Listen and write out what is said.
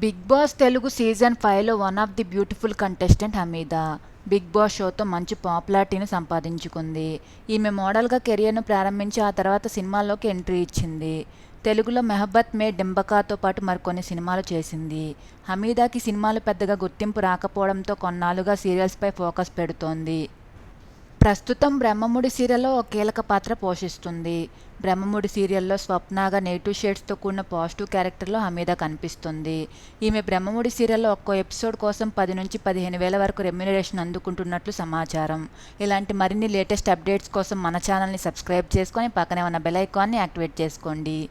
Big boss Telugu season ఫైవ్లో one of the beautiful contestant Hameeda Big Boss షోతో మంచి పాపులారిటీని సంపాదించుకుంది. ఈమె మోడల్గా కెరియర్ను ప్రారంభించి ఆ తర్వాత సినిమాల్లోకి ఎంట్రీ ఇచ్చింది. తెలుగులో మెహబత్ మే డింబకాతో పాటు మరికొన్ని సినిమాలు చేసింది. హమీదాకి సినిమాలు పెద్దగా గుర్తింపు రాకపోవడంతో కొన్నాళ్ళుగా సీరియల్స్పై ఫోకస్ పెడుతోంది. ప్రస్తుతం బ్రహ్మముడి సీరియల్లో ఒక కీలక పాత్ర పోషిస్తుంది. బ్రహ్మముడి సీరియల్లో స్వప్నగా నెగిటివ్ షేడ్స్తో కూడిన పాజిటివ్ క్యారెక్టర్లో హమీద కనిపిస్తుంది. ఈమె బ్రహ్మముడి సీరియల్లో ఒక్కో ఎపిసోడ్ కోసం పది నుంచి పదిహేను వేల వరకు రెమ్యునరేషన్ అందుకుంటున్నట్లు సమాచారం. ఇలాంటి మరిన్ని లేటెస్ట్ అప్డేట్స్ కోసం మన ఛానల్ని సబ్స్క్రైబ్ చేసుకొని పక్కనే ఉన్న బెల్ ఐకాన్ని యాక్టివేట్ చేసుకోండి.